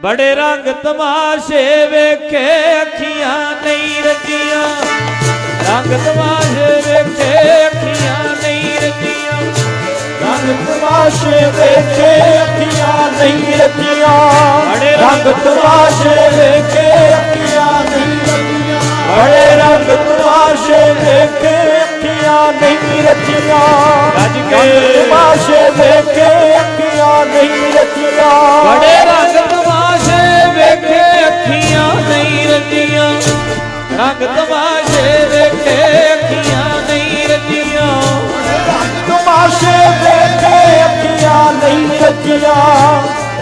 ਬੜੇ ਰੰਗ ਤਮਾਸ਼ੇ ਵੇਖੇ ਅੱਖੀਆਂ ਨਹੀਂ ਰੱਜੀਆਂ ਰੰਗ ਤਮਾਸ਼ੇ ਵੇਖੇ ਅੱਖੀਆਂ ਨਹੀਂ ਰੱਜੀਆਂ ਰੰਗ ਤਮਾਸ਼ੇ ਵੇਖੇ ਅੱਖੀਆਂ ਨਹੀਂ ਰੱਜੀਆਂ ਬੜੇ ਰੰਗ ਤਮਾਸ਼ੇ ਵੇਖੇ ਅੱਖੀਆਂ ਨਹੀਂ ਰੱਜੀਆਂ ਬੜੇ ਰੰਗ ਤਮਾਸ਼ੇ ਵੇਖੇ ਅੱਖੀਆਂ ਨਹੀਂ ਰੱਜੀਆਂ ਰੱਜ ਕੇ। ਰੰਗ ਤਮਾਸ਼ੇ ਵੇਖੇ ਅੱਖੀਆਂ ਨਹੀਂ ਰੱਜੀਆਂ ਰੰਗ ਤਮਾਸ਼ੇ ਵੇਖੇ ਅੱਖੀਆਂ ਨਹੀਂ ਰੱਜੀਆਂ ਤਮਾਸ਼ੇ ਵੇਖੇ ਅੱਖੀਆਂ ਨਹੀਂ ਰੱਜੀਆਂ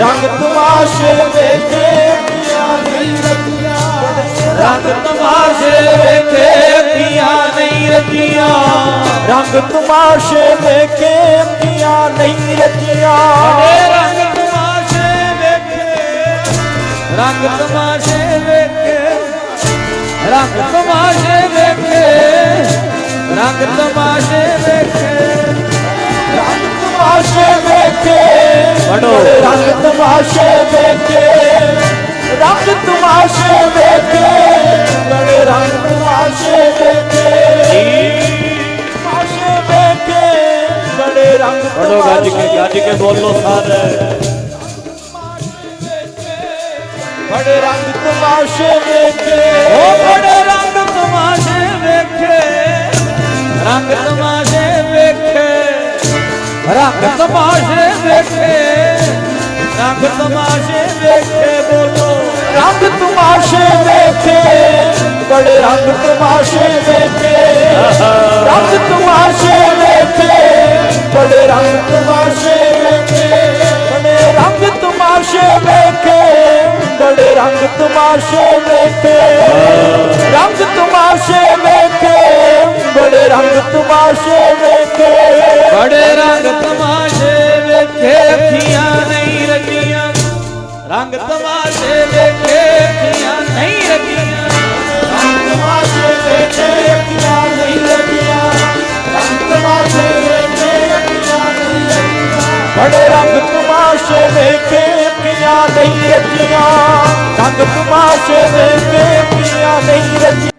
ਰੰਗ ਤਮਾਸ਼ੇ ਵੇਖੇ ਅੱਖੀਆਂ ਨਹੀਂ ਰੱਜੀਆਂ ਰੰਗ ਤਮਾਸ਼ੇ ਵੇਖੇ ਅੱਖੀਆਂ ਨਹੀਂ ਰੱਜੀਆਂ ਰੰਗ ਤਮਾਸ਼ੇ ਵੇਖੇ ਅੱਖੀਆਂ ਨਹੀਂ ਰੱਜੀਆਂ ਰੰਗ ਤਮਾਸ਼ੇ ਵੇਖੇ ਰੰਗ ਤਮਾਸ਼ੇ ਰੰਗ ਤਮਾਸ਼ੇ ਵੇਖੇ ਰੰਗ ਤਮਾਸ਼ੇ ਵੇਖੇ। ਰੰਗ ਤਮਾਸ਼ੇ ਵੇਖੇ ਵੰਡੋ। ਰੰਗ ਤਮਾਸ਼ੇ ਵੇਖੇ ਰੰਗ ਤਮਾਸ਼ੇ ਵੇਖੇ ਬੜੇ ਰੰਗ ਤਮਾਸ਼ੇ ਵੇਖੇ। ਤਮਾਸ਼ੇ ਵੇਖੇ ਬੜੇ ਰੰਗ ਪੜੋ ਗੱਜ ਕੇ ਗੱਜ ਕੇ ਬੋਲੋ ਸਾਰੇ। ਬੜੇ ਰੰਗ ਤਮਾਸ਼ੇ ਵੇਖੇ। ਉਹ ਬੜੇ ਰੰਗ ਤਮਾਸ਼ੇ ਵੇਖੇ ਰੰਗ ਤਮਾਸ਼ੇ ਵੇਖੇ ਬੋਲੋ। ਰੰਗ ਤਮਾਸ਼ੇ ਵੇਖੇ ਬੜੇ ਰੰਗ ਤਮਾਸ਼ੇ ਵੇਖੇ। ਰੰਗ ਤਮਾਸ਼ੇ ਵੇਖੇ ਬੜੇ ਰੰਗ ਤਮਾਸ਼ੇ ਵੇਖੇ। ਬੜੇ ਰੰਗ ਤਮਾਸ਼ੇ ਵੇਖੇ ਬੜੇ ਰੰਗ ਤਮਾਸ਼ੇ ਵੇਖੇ। ਰੰਗ ਤਮਾਸ਼ੇ ਵੇਖੇ ਰੰਗ ਤਮਾਸ਼ੇ ਵੇਖੇ ਅੱਖੀਆਂ ਨਹੀਂ ਰੱਜੀਆਂ ਰੰਗ ਤਮਾਸ਼ੇ ਵੇਖੇ ਅੱਖੀਆਂ ਨਹੀਂ ਲੱਗੀਆਂ ਰੰਗ ਤਮਾਸ਼ੇ ਵੇਖੇ ਅੱਖੀਆਂ ਨਹੀਂ ਲੱਗੀਆਂ ਬੜੇ ਰੰਗ ਤਮਾਸ਼ੇ ਵੇਖੇ ਅੱਖੀਆਂ ਨਹੀਂ ਰੱਜੀਆਂ ਰੰਗ ਤਮਾਸ਼ੇ ਵੇਖੇ ਅੱਖੀਆਂ ਨਹੀਂ ਰੱਜੀਆਂ